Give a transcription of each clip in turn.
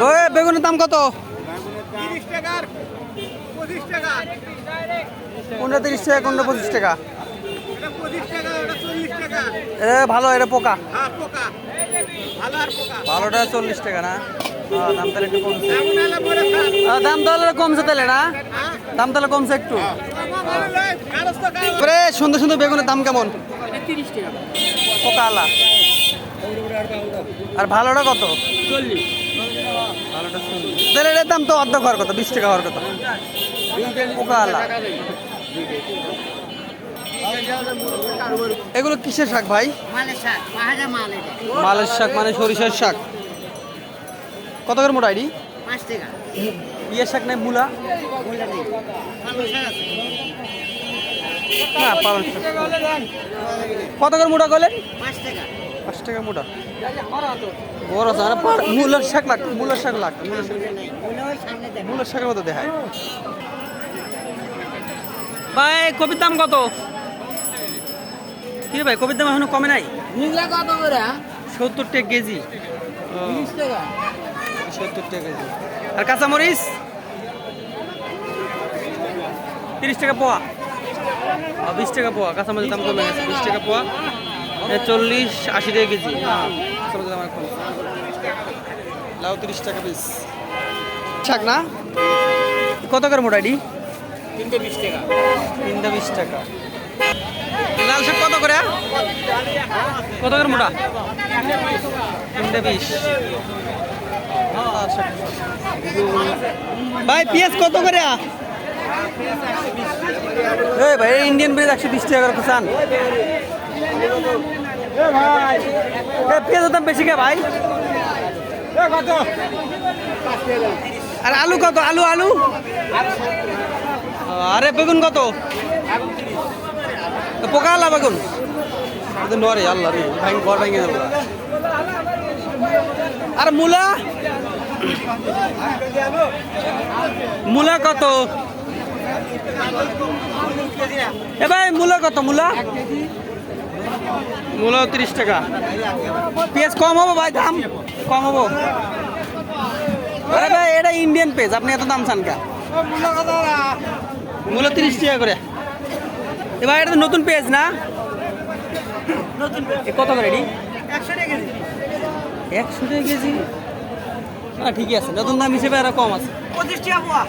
ওই বেগুনের দাম কত? কোনটা তিরিশ টাকা, কোনটা পঁচিশ টাকা? এ, ভালো, এটা পোকা। ভালোটা চল্লিশ টাকা না? দাম তাহলে একটু কমছে। দাম তাহলে কমছে তাহলে না? দাম তাহলে কমছে একটু। সুন্দর সুন্দর বেগুনের দাম কেমন? পোকা আলা। আর ভালোটা কত? চল্লিশ তাহলে এটার দাম তো অর্ধেক হওয়ার কথা বিশ টাকা হওয়ার কথা। এগুলো কিসের শাক ভাই? মালের শাক মানে সরিষার শাক। কত করে মোটা আইডি? ইয়ের শাক নাই মূলা? না পালং কত করে মোটা করলেন পাঁচ টাকা। পাঁচ টাকা মোটা। বড় আছে মানে পা- শাক লাগতো মূলার শাক লাগতো মূলার শাক। মূলার শাকের মতো দেখায়। ভাই কপির দাম কত? কি ভাই কপির দাম এখনও কমে নাই? সত্তর টাকা কেজি। টাকা। সত্তর টাকা কেজি। আর কাঁচামরিচ? তিরিশ টাকা পোয়া। বিশ টাকা পোয়া কাঁচামরিচের দাম কমে গেছে বিশ টাকা পোয়া। চল্লিশ আশি টাকা কেজি। কাঁচামরিচের দাম এখন লাউ তিরিশ টাকা পিস শাক না? কত করে মোটাইডি তিনটে বিশ টাকা। তিনটা বিশ টাকা। লাল শাক কত করে? কত করে মোটা? তিনটা বিশ। ভাই পেঁয়াজ কত করে? এই ভাই ইন্ডিয়ান পেঁয়াজ একশো বিশ টাকা করে চান পেঁয়াজের দাম বেশি কে ভাই? আর আলু কত? আলু আলু? আরে, বেগুন কত? পোকা আলা বেগুন? নরে, আল্লাহ রে ভাই ঘর ভেঙে দেবো আর মূলা? মূলা কত? এ ভাই, মূলা কত, মূলা? মূলা তিরিশ টাকা। পেঁয়াজ কম হব ভাই দাম কম হব। আরে ভাই এটা ইন্ডিয়ান পেজ আপনি এত দাম চান কা মূল্য তিরিশ টাকা করে। এবার এটা নতুন পেজ না? কত করে এটি? একশো টাকা কেজি। একশো টাকা কেজি না ঠিকই আছে নতুন দাম হিসেবে আরও কম আছে। পঁচিশ টাকা পোয়া।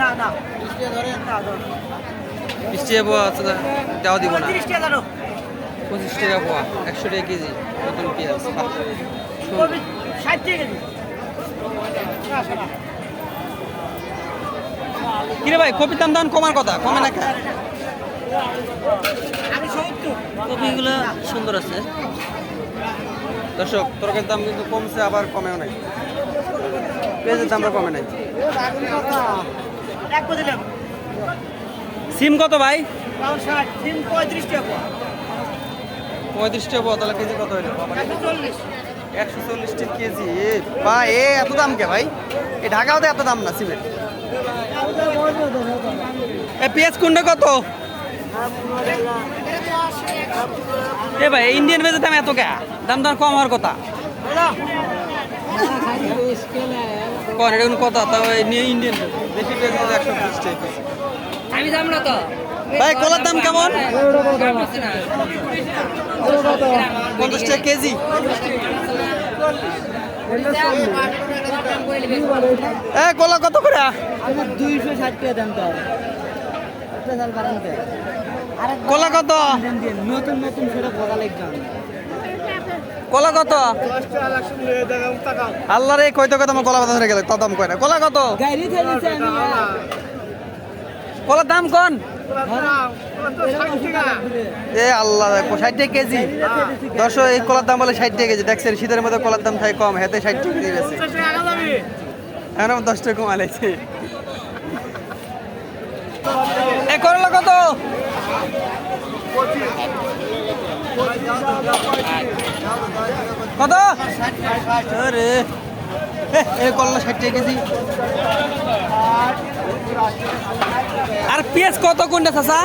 না না। বিশ টাকা পোয়া আছে দেওয়া দিব না। পঁচিশ টাকা পোয়া, একশো টাকা কেজি, নতুন পেঁয়াজ। টাকা কেজি কিরে ভাই, কপির দাম দাম কমার কথা, কমে না কপিগুলো সুন্দর আছে। দর্শক তরকের দাম কিন্তু কমছে, আবার কমেও নাই। পেঁয়াজের দামটা কমে নাই। সিম কত ভাই? তিন পঁয়ত্রিশ টাকা পঁয়ত্রিশ টাকা তাহলে কেজি কত হইল? একশো চল্লিশ। টাকা কেজি। এ ভাই এ এত দাম কে ভাই? এ ঢাকাও তো এত দাম না সিমেন্ট এ পেঁয়াজ কুন্ডা কত? এ ভাই ইন্ডিয়ান পেঁয়াজের দাম এত কে? দাম দাম কম হওয়ার কথা। কন এটা কোনো কথা তাও ইন্ডিয়ান দেশি পেঁয়াজ একশো বিশ টাকা। আমি দাম না তো? ভাই, কলার দাম কেমন? পঞ্চাশ টাকা কেজি। এ, কলা কত করে? দুইশো ষাট টাকা তো কলা কত? নতুন নতুন সেটা লাগবে কলা কত? আল্লাহ রে কইতে কইতে আমার কলা ধরে গেলে? তার দাম কয় না। কলা কত? কলার দাম কোন? এ আল্লাহ কেজি? এই কলার দাম বলে কেজি। দেখছেন, শীতের মধ্যে কলার দাম থাকে কম, হেতে ষাট টাকা দশ টাকা কত? কত? আর পেঁয়াজ কত কোনটা চাচা?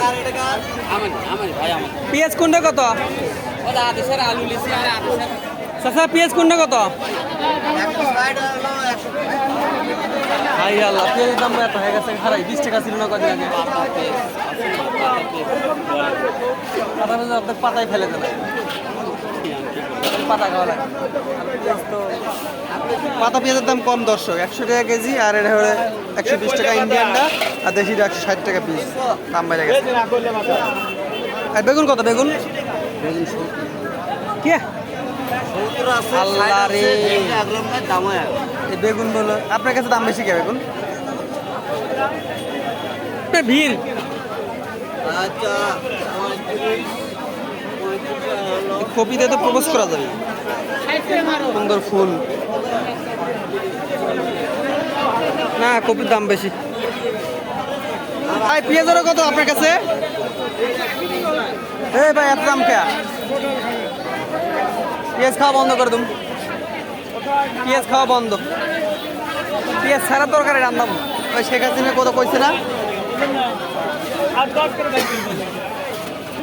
পেঁয়াজ কোনটা কত? চাচা, পেঁয়াজ কোনটা কত? হয়ে গেছে বিশ টাকা আপনার পাতায় ফেলে দেন। পাতা খাওয়া লাগে। তো পাতা পেঁয়াজের দাম কম দর্শক একশো টাকা কেজি আর এটা হলে একশো বিশ টাকা ইন্ডিয়ানটা আর দেশিটা একশো ষাট টাকা পিস দাম বেড়ে গেছে। আর বেগুন কত বেগুন? কে? আল্লাহ রে। এই বেগুন বলো আপনার কাছে দাম বেশি কে বেগুন? ভিড় এই কপিতে তো প্রপোজ করা যাবে। সুন্দর ফুল। না, কপির দাম বেশি। ভাই পেঁয়াজেরও কত আপনার কাছে? ভাই, এত দাম কে? পেঁয়াজ খাওয়া বন্ধ করে দিন পেঁয়াজ খাওয়া বন্ধ। পেঁয়াজ ছাড়া তরকারি রান্নাম ওই শেখ হাসিনা কত কইছে না।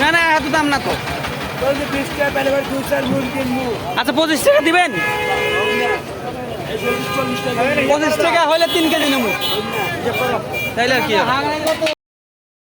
না না, এত দাম না তো। আচ্ছা পঁচিশ টাকা দিবেন? পঁচিশ টাকা হলে তিন কেজি নেব। তাইলে আর কি?